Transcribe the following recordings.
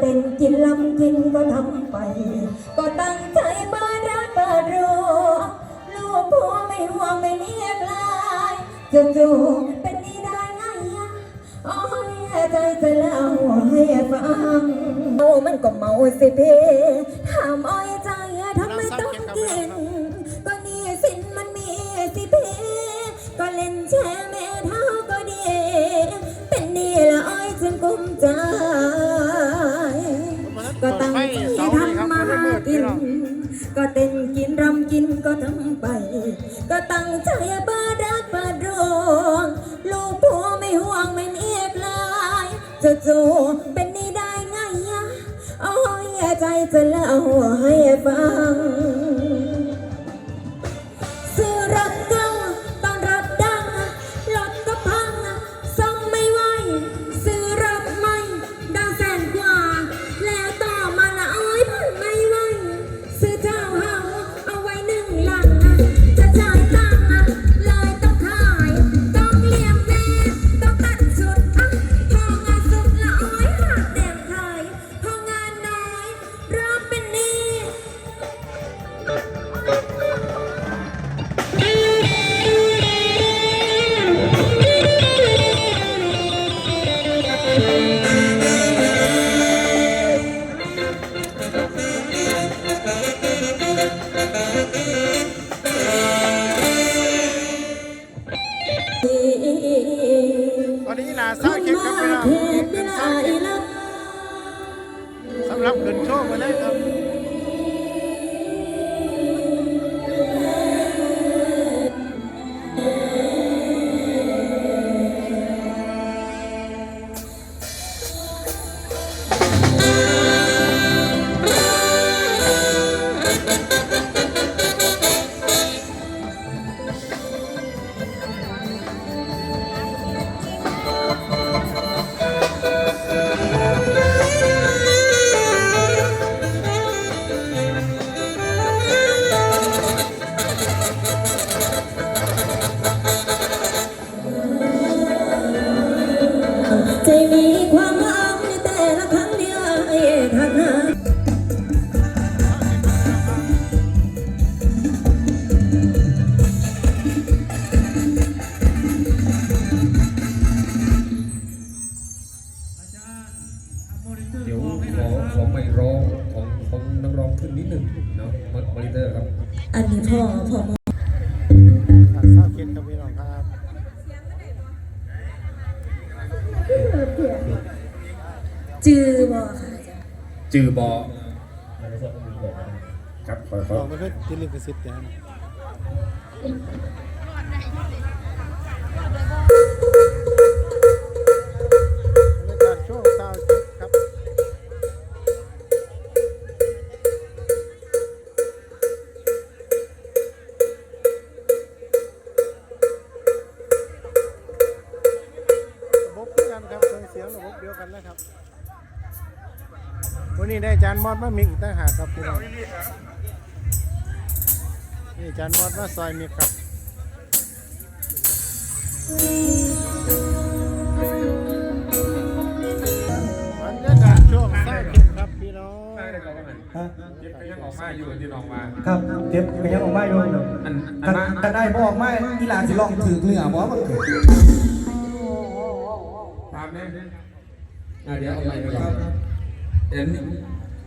เต้นกินลำกินก็ทำไป ก็ตั้งใจมารักเปิดรัวลูกพ่อไม่ห่วงไม่เนียกลายจู่ๆเป็นนี่ได้ไงโอ้ยใจจะเล่าให้ฟังเมามันก็เมาสิเพถามอ้อย ทำไป ก็ตั้งใจบารักบาดรวงลูกผัวไม่ห่วงไม่เอียกลายจะจูเป็นนี่ได้ไงอะโอ้ยใจจะเล่าให้ฟังำห ขึ้นนิดหนึ่งเนาะมอมอนิเตอร์ครับอันนี้พ่อพ่อมานาซาเก็บครับพี่น้องครับจือบ่ค่ะจือบอครับขอขบออกมาเพื่อที่ลิขสิทธิ์นะ กันแล้วครับ วันนี้ได้จานมอดมามิกอีกต่างหากครับพี่น้องนี่จานมอดมาซอยมิกครับบรรยากาศช่วงใต้เก็บครับพี่น้องได้เลยครับฮะเก็บไปยังออกมาอยู่ที่น้องมา ครับเก็บก็ยังออกมาอยู่อันอักันนมากันได้บออกมาอีหลานสิลองถือเนื้อบ่มันเกิดตามเนี่ย อะเดี๋ยวเอาไปก่อนเดี๋ยวนี่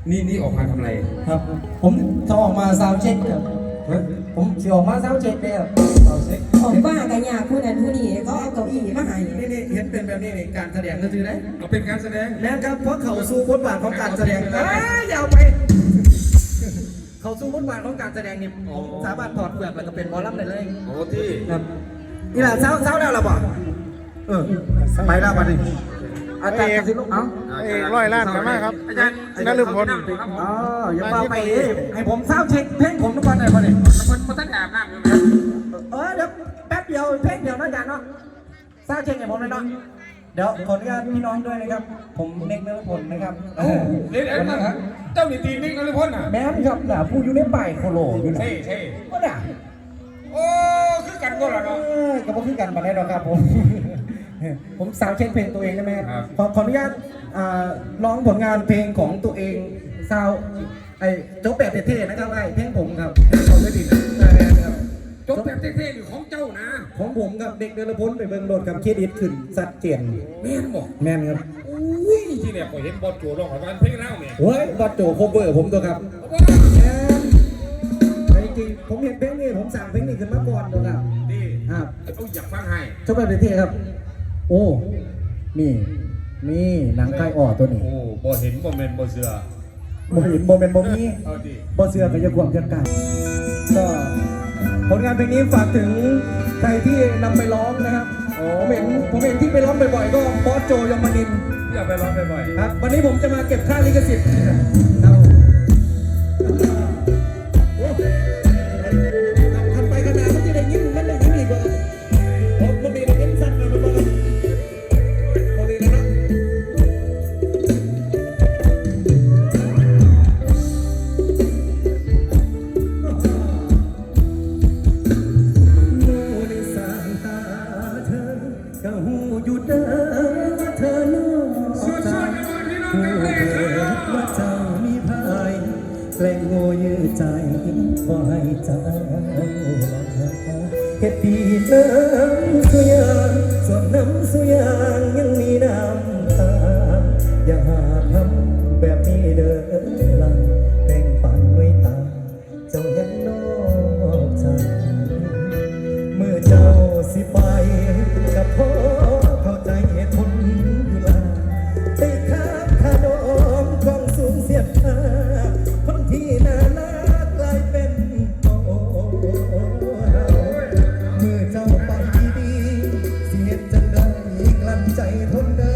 นี่นี่ออกมาทำอะไรครับ ผมจะออกมาซาวด์เช็คครับฮะผมสิออกมาซาวด์เช็คเด้อซาวด์เช็คผมว่ากันยากผู้นั้นผู้นี้เขาเอาเก้าอี้มาให้นี่นี่เห็นเป็นแบบนี้นี่การแสดงก็คือได้เอาเป็นการแสดงแม่นครับเพราะเขาสู่บทบาทของการแสดงเอ้ยอยาวไป เขาสู่บทบาทของการแสดงนี่ผมสามารถถอดเปลือกแล้วก็เป็นหมอลำได้เลยโอ้ที่ครับอีหลานซาวด์ซาวด์แล้วล่ะบ่เออไปแล้วบัดนี้ อาจารย์กสิลูกเอ้าเอกร้อยล้านกันมากครับอาจารย์นฤพลอ๋ออย่าเป่าไปดิให้ผมซาวด์เช็คเพลงผมทุกคนเลยพอดีมันมันตั้งแต่อาบน้ำอยู่ไหมเออเดี๋ยวแป๊บเดียวเพลงเดียวนะอาจารย์เนาะซาวด์เช็คให้ผมเลยเนาะเดี๋ยวขออนุญาตพี่น้องด้วยนะครับ ผมเน็กเนื้อผลนะครับเอ้าเล่นอะไรมาฮะเจ้าหนีตีนี่ก็เลยพ้นอะแม่นครับน่ะผู้อยู่ในป่ายโคโลอยู่นะเท่เท่ก็น่ะโอ้คือกันก็เหรอเอเนาะอก็บ่คือกันมาได้หรอกครับผม ผมสาวด์เช็คเพลงตัวเองได้ไหมครับครับ ขอขออนุญาตอ่าร้องผลงานเพลงของตัวเองซาวไอ้โจ๊กแบบเท่ๆนะครับไอ้เพลงผมครับเพลงของด้วยดินใช่ครับจบแบบเท่ๆหรือของเจ้านะของผมครับเด็กเดินพ้นไปเบิ่งโดดกับเครดิตขึ้นสัดเจนแม่นบอกแม่นครับอุ้ยที่เนี่ยก็เห็นบอลโจร้องของบ้านเพลงแล้วเนี่ยเฮ้ยบัตโจโคเวอร์ผมตัวครับเอาว่าแม่นแต่จริงๆผมเห็นเพลงนี้ผมสั่งเพลงนี้ขึ้นมาก่อนตัวครับนี่ครับเอาอยากฟังให้โจ๊กแบบเท่ๆครับ โอ้ นี่ นี่หนังไก่อ่อตัวนี้โอ้บ่เห็นบ่แม่นบ่เสือโมเห็นโมเมนต์โมนี้เอาดิบอเสือกับยาความจัดการก็ผลงานเพลงนี้ฝากถึงใครที่นำไปร้องนะครับผมเห็นผมเห็นที่ไปร้องบ่อยๆก็บอสโจยมนินทร์อย่าไปร้องบ่อยครับ วันนี้ผมจะมาเก็บค่าลิขสิทธิ์เอา เฮ็ดดีน้ำสุยางสวนน้ำสุยางยังมีน้ำตา อย่าหาทำแบบนี้เด้อลังแบ่งปันไว้ตา เจ้ายังนอกใจเมื่อเจ้าสิไปกับพ่อ ใจทนได้